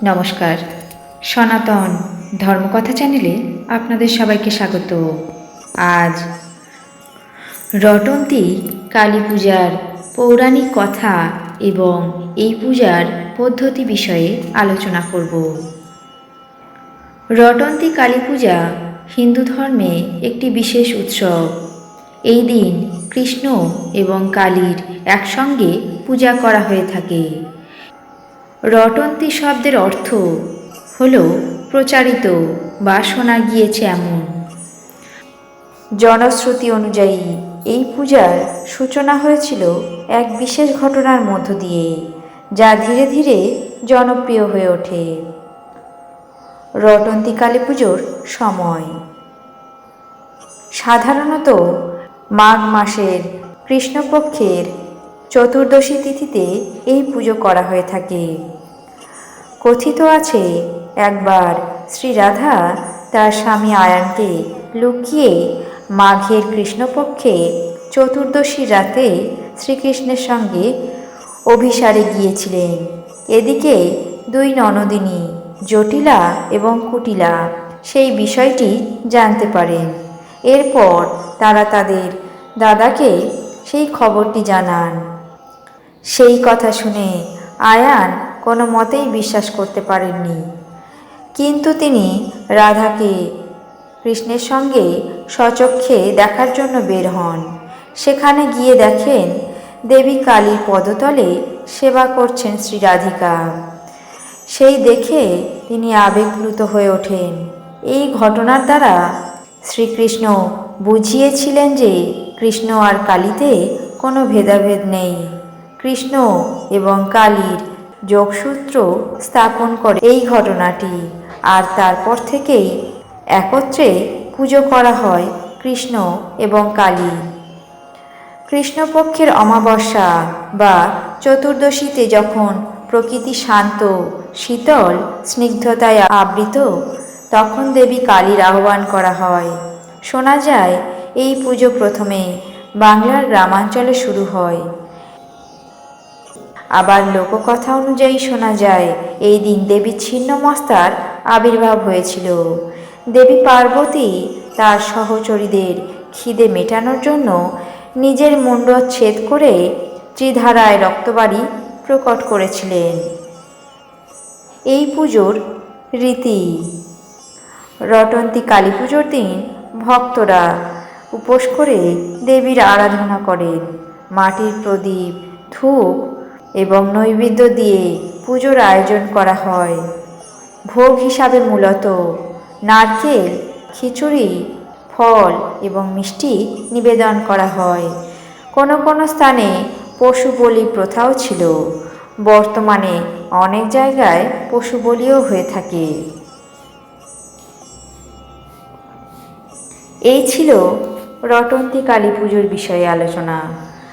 নমস্কার। সনাতন ধর্মকথা চ্যানেলে আপনাদের সবাইকে স্বাগত। আজ রটন্তী কালী পূজার পৌরাণিক কথা এবং এই পূজার পদ্ধতি বিষয়ে আলোচনা করব। রটন্তী কালী পূজা হিন্দু ধর্মে একটি বিশেষ উৎসব। এই দিন কৃষ্ণ এবং কালীর একসঙ্গে পূজা করা হয়ে থাকে। রটন্তী শব্দের অর্থ হল প্রচারিত বা শোনা গিয়েছে এমন। জনশ্রুতি অনুযায়ী, এই পূজার সূচনা হয়েছিল এক বিশেষ ঘটনার মধ্য দিয়ে, যা ধীরে ধীরে জনপ্রিয় হয়ে ওঠে। রটন্তী কালী পুজোর সময়। সাধারণত মাঘ মাসের কৃষ্ণপক্ষের চতুর্দশী তিথিতে এই পুজো করা হয়ে থাকে। কথিত আছে, একবার শ্রী রাধা তার স্বামী আয়ানকে লুকিয়ে মাঘের কৃষ্ণপক্ষে চতুর্দশী রাতে শ্রীকৃষ্ণের সঙ্গে অভিসারে গিয়েছিলেন। এদিকে দুই ননদিনী, জটিলা এবং কুটিলা, সেই বিষয়টি জানতে পারেন। এরপর তারা তাদের দাদাকে সেই খবরটি জানান। সেই কথা শুনে আয়ান কোনো মতেই বিশ্বাস করতে পারেননি। কিন্তু তিনি রাধাকে কৃষ্ণের সঙ্গে সচক্ষে দেখার জন্য বের হন। সেখানে গিয়ে দেখেন দেবী কালীর পদতলে সেবা করছেন শ্রী রাধিকা। সেই দেখে তিনি আবেগপ্লুত হয়ে ওঠেন। এই ঘটনার দ্বারা শ্রীকৃষ্ণ বুঝিয়েছিলেন যে কৃষ্ণ আর কালীতে কোনো ভেদাভেদ নেই। কৃষ্ণ এবং কালীর যোগসূত্র স্থাপন করে এই ঘটনাটি। আর তারপর থেকেই একত্রে পুজো করা হয় কৃষ্ণ এবং কালী। কৃষ্ণপক্ষের অমাবস্যা বা চতুর্দশীতে যখন প্রকৃতি শান্ত, শীতল, স্নিগ্ধতায় আবৃত, তখন দেবী কালীর আহ্বান করা হয়। শোনা যায়, এই পুজো প্রথমে বাংলার গ্রামাঞ্চলে শুরু হয়। আবার লোককথা অনুযায়ী শোনা যায়, এই দিন দেবী ছিন্নমস্তার আবির্ভাব হয়েছিল। দেবী পার্বতী তার সহচরীদের খিদে মেটানোর জন্য নিজের মুন্ড ছেদ করে ত্রিধারায় রক্তবাড়ি প্রকট করেছিলেন। এই পুজোর রীতি। রটন্তী কালী পুজোর দিন ভক্তরা উপোস করে দেবীর আরাধনা করেন। মাটির প্রদীপ, ধূপ এবং নৈবেদ্য দিয়ে পুজোর আয়োজন করা হয়। ভোগ হিসাবে মূলত নারকেল, খিচুড়ি, ফল এবং মিষ্টি নিবেদন করা হয়। কোনো কোনো স্থানে পশু বলি প্রথাও ছিল। বর্তমানে অনেক জায়গায় পশু বলিও হয়ে থাকে। এই ছিল রটন্তী কালী পুজোর বিষয়ে আলোচনা।